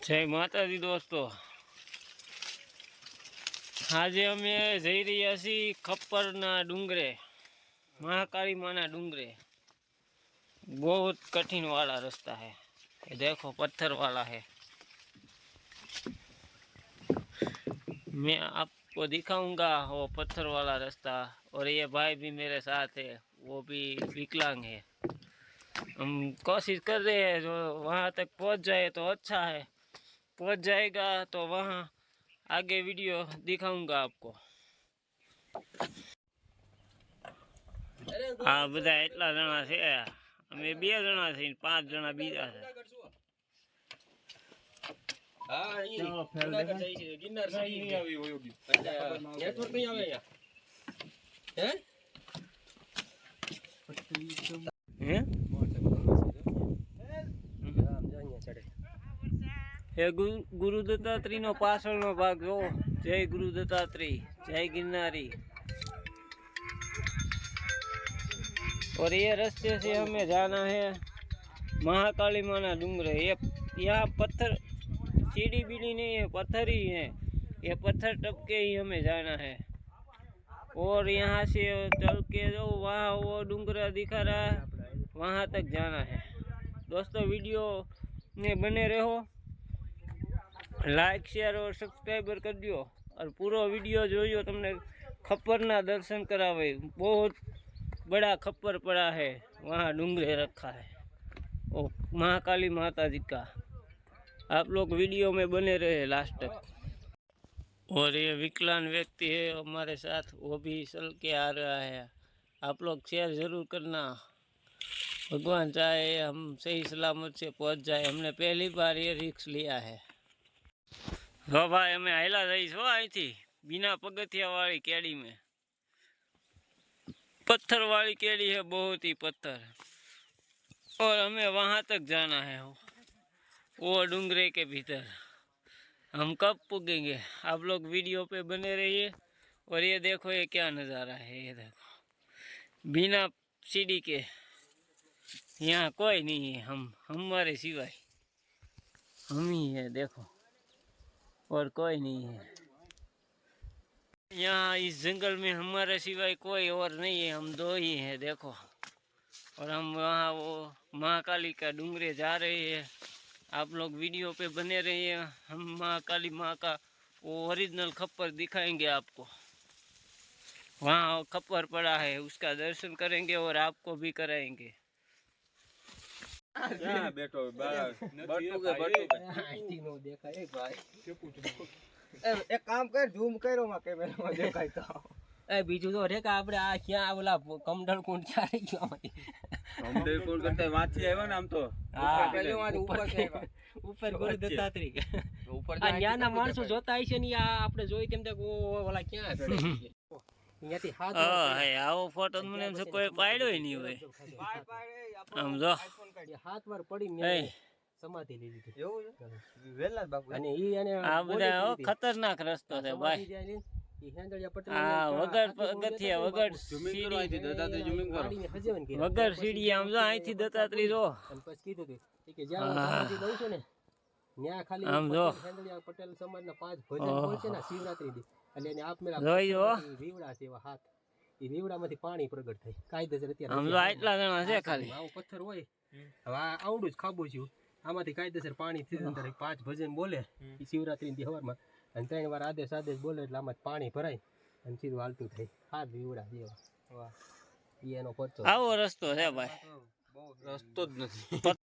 જય માતાજી દોસ્તો આજે અમે જઈ રહ્યા છીએ ખપ્પરના ડુંગરે મહાકાળી માના ડુંગરે બહુ कठिन वाला रास्ता है ये देखो पत्थर वाला है मैं आपको दिखाऊंगा वो पत्थर वाला रास्ता और ये भाई भी मेरे साथ है वो भी विकलांग है हम कोशिश कर रहे हैं जो वहाँ तक पहुँच जाए तो अच्छा है पहुँच जाएगा तो वहाँ आगे वीडियो दिखाऊंगा आपको હા બધા એટલા જણા છે અમે બે જણા છે પાંચ જણા બીજા છે હે હે ગુરુ ગુરુ दत्तात्रेय નો પાછળનો ભાગ જો જય ગુરુ दत्तात्रेय જય गिरनारी और ये रास्ते से हमें जाना है महाकाली माना डूंगर ये यहाँ पत्थर सीढ़ी बीढ़ी नहीं है पत्थर ही है ये पत्थर टप के ही हमें जाना है और यहाँ से चल के जो वहाँ वो डूंगरा दिखा रहा है वहाँ तक जाना है दोस्तों वीडियो में बने रहो લાઈક શેર और સબસ્ક્રાઈબર કરજો और પૂરો વિડીયો જોયો તમને ખપ્પરના દર્શન કરાવે બહુ बड़ा खप्पर पड़ा है वहाँ डूंगरे रखा है ओ महाकाली माता जी का आप लोग वीडियो में बने रहे लास्ट तक और ये विकलांग व्यक्ति है हमारे साथ वो भी चल के आ रहा है आप लोग शेयर ज़रूर करना भगवान चाहे हम सही सलामत से पहुंच जाए हमने पहली बार ये रिक्स लिया है आयला रही हो आई थी बिना पगथिया वाली केड़ी में पत्थर वाली केड़ी है बहुत ही पत्थर और हमें वहाँ तक जाना है वो डूंगरे के भीतर हम कब पुगेंगे आप लोग वीडियो पे बने रहिए और ये देखो ये क्या नज़ारा है ये देखो बिना सीढ़ी के यहाँ कोई नहीं है हम हमारे सिवाय हम ही है देखो और कोई नहीं है। यहाँ इस जंगल में हमारे सिवाय कोई और नहीं है, हम दो ही हैं, देखो। और हम वहाँ वो महाकाली का डूंगरे जा रहे हैं। आप लोग वीडियो पे बने रहिए, हम महाकाली माँ का वो ओरिजिनल खप्पर दिखाएँगे आपको। वहाँ खप्पर पड़ा है, उसका दर्शन करेंगे और आपको भी कराएँगे। ક્યાં બેઠો બા- બટુ કે બટુ કે? એક કામ કર ઝૂમ કર્યો માં કેમેરામાં દેખાય તો. એ બીજું તો રેખા આપણે આ ક્યાં ઓલા કમડલ કુંડ રહી ગયો કરતા વાંચી આવ્યો ને આમ તો? હા, પેલું માંથી ઉપર ઉપર. ગુરુ દત્તાત્રેય. ઉપર આ ન્યાના માણસો જોતા હશે ને આ આપણે જોઈ તેમ તો ઓલા ક્યાં છે? પાડ્યો નહીં હાથ વાર પડી ખતરનાક રસ્તો છે ભાઈ. વગર સીડી આમ જો અહીંથી દત્તાત્રી જો. આમ જો. પટેલ સમાજ ના પાંચ ભજન છે ને શિવરાત્રી એટલે એને આપમેળા જોઈ જો. રીવડા છે એવા હાથ. એ રીવડામાંથી પાણી પ્રગટ થાય. કાયદેસર અત્યારે આમ જો આટલા જણા છે ખાલી. આવું પથ્થર હોય હવે આ આવડું જ ખાબું છું આમાંથી કાયદેસર પાણી થી અંદર પાંચ ભજન બોલે. એ શિવરાત્રી ની હવારમાં. અને ત્રણ વાર આદેશ આદેશ બોલે એટલે આમાં પાણી ભરાય. અને સીધું હાલતું થાય. હાથ રીવડા જેવા. વાહ. એનો પરચો આવો રસ્તો છે ભાઈ. રસ્તો જ નથી.